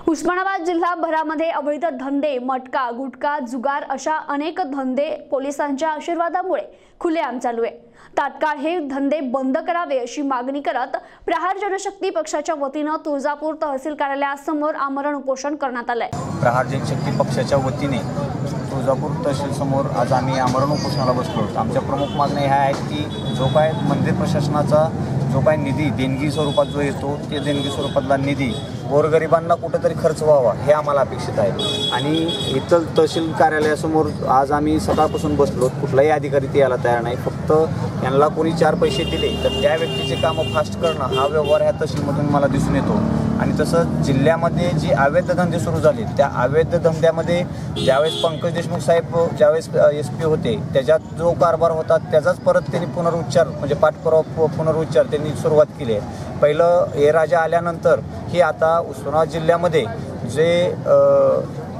उस्मानाबाद जिल्हाभरामध्ये अवैध धंदे मटका गुटखा जुगार अशा अनेक धंदे पोलिसांच्या आशीर्वादामुळे खुलेआम चालू आहे. तात्काळ हे धंदे बंद करावे अशी मागणी करत प्रहार जनशक्ती पक्षाच्या वतीनं तुळजापूर तहसील कार्यालयासमोर आमरण उपोषण करण्यात आलंय. प्रहार जनशक्ती पक्षाच्या वतीने तुळजापूर तहसीलसमोर आज आम्ही आमरण उपोषणाला बसलो आमच्या प्रमुख मागण्या ह्या आहेत की जो काय मंदिर प्रशासनाचा जो काही निधी देणगी स्वरूपात जो येतो ते देणगी स्वरूपातला निधी गोरगरिबांना कुठेतरी खर्च व्हावा हे आम्हाला अपेक्षित आहे. आणि इथं तहसील कार्यालयासमोर आज आम्ही सकाळपासून बसलो कुठलाही अधिकारी ते यायला तयार नाही. फक्त यांना कोणी चार पैसे दिले तर त्या व्यक्तीचे कामं फास्ट करणं हा व्यवहार ह्या तहसीलमधून मला दिसून येतो. आणि तसंच जिल्ह्यामध्ये जे अवैध धंदे सुरू झाले त्या अवैध धंद्यामध्ये ज्यावेळेस पंकज देशमुख साहेब ज्यावेळेस एस पी होते त्याच्यात जो कारभार होता त्याचाच परत त्यांनी पुनरुच्चार म्हणजे पाठपुरावा पुनरुच्चार त्यांनी सुरुवात केली आहे. पहिलं हे राजा आल्यानंतर ही आता उस्मानाबाद जिल्ह्यामध्ये जे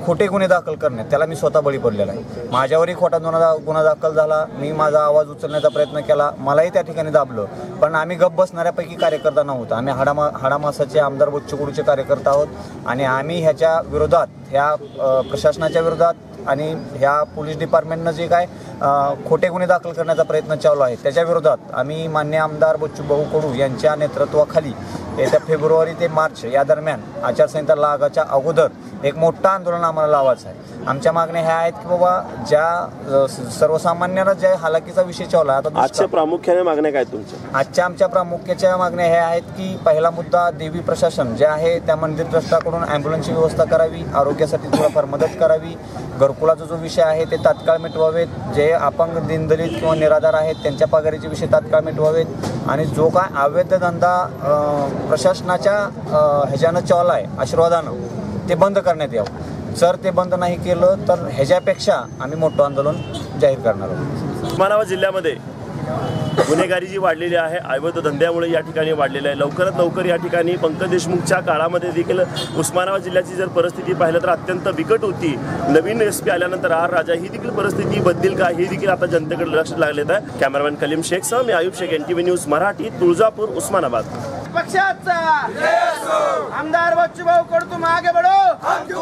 खोटे गुन्हे दाखल करणे त्याला मी स्वतः बळी पडलेला आहे. माझ्यावरही खोटा गुन्हा दा- गुन्हा दाखल झाला. मी माझा आवाज उचलण्याचा प्रयत्न केला. मलाही त्या ठिकाणी दाबलं. पण आम्ही गप्प बसणाऱ्यापैकी कार्यकर्ता नव्हतो. आम्ही हाडामा हाडामासाचे आमदार बोच्चकुडूचे कार्यकर्ता आहोत. आणि आम्ही ह्याच्या विरोधात ह्या प्रशासनाच्या विरोधात आणि ह्या पोलीस डिपार्टमेंटनं जे काय खोटे गुन्हे दाखल करण्याचा प्रयत्न चालू आहे त्याच्या विरोधात आम्ही मान्य आमदार बच्चू भाऊ कडू यांच्या नेतृत्वाखाली येत्या फेब्रुवारी ते मार्च या दरम्यान आचारसंहिता लागाच्या अगोदर एक मोठं आंदोलन आम्हाला लावायचं आहे. आमच्या मागण्या ह्या आहेत की बाबा ज्या सर्वसामान्यांना ज्या हालाकीचा विषय आहे आता आजच्या प्रामुख्याने मागण्या काय तुमच्या? आजच्या आमच्या प्रामुख्याच्या मागण्या ह्या आहेत की पहिला मुद्दा देवी प्रशासन जे आहे त्या मंदिर ट्रस्टाकडून ॲम्ब्युलन्सची व्यवस्था करावी आरोग्यासाठी थोडंफार मदत करावी घरकुलाचा जो विषय आहे ते तात्काळ मिटवावेत. जे अपंग दिनदलित किंवा निराधार आहेत त्यांच्या पगारीचे विषय तात्काळ मिटवावेत. आणि जो काय अवैध धंदा प्रशासनाच्या ह्याच्यानं चॉल आहे आशीर्वादानं ते बंद करण्यात यावं. जर ते बंद नाही केलं तर ह्याच्यापेक्षा आम्ही मोठं आंदोलन जाहीर करणार आहोत. उस्मानाबाद जिल्ह्यामध्ये गुन्हेगारी जी वाढलेली आहे. अवैध धंद्यामुळे या ठिकाणी वाढलेली आहे. लवकरात लवकर या ठिकाणी पंकज देशमुखच्या काळामध्ये देखील उस्मानाबाद जिल्ह्याची जर परिस्थिती पाहिलं तर अत्यंत बिकट होती. नवीन एस पी आल्यानंतर आर राजा ही देखील परिस्थिती बदलेल का? हे देखील आता जनतेकडे लक्ष लागलेत आहे. कॅमेरामॅन कलीम शेख सह मी Ayub Shaikh N T V news Marathi Tuljapur Osmanabad. पक्षाचा. आमदार बच्चूभाऊ कडू मागे आगे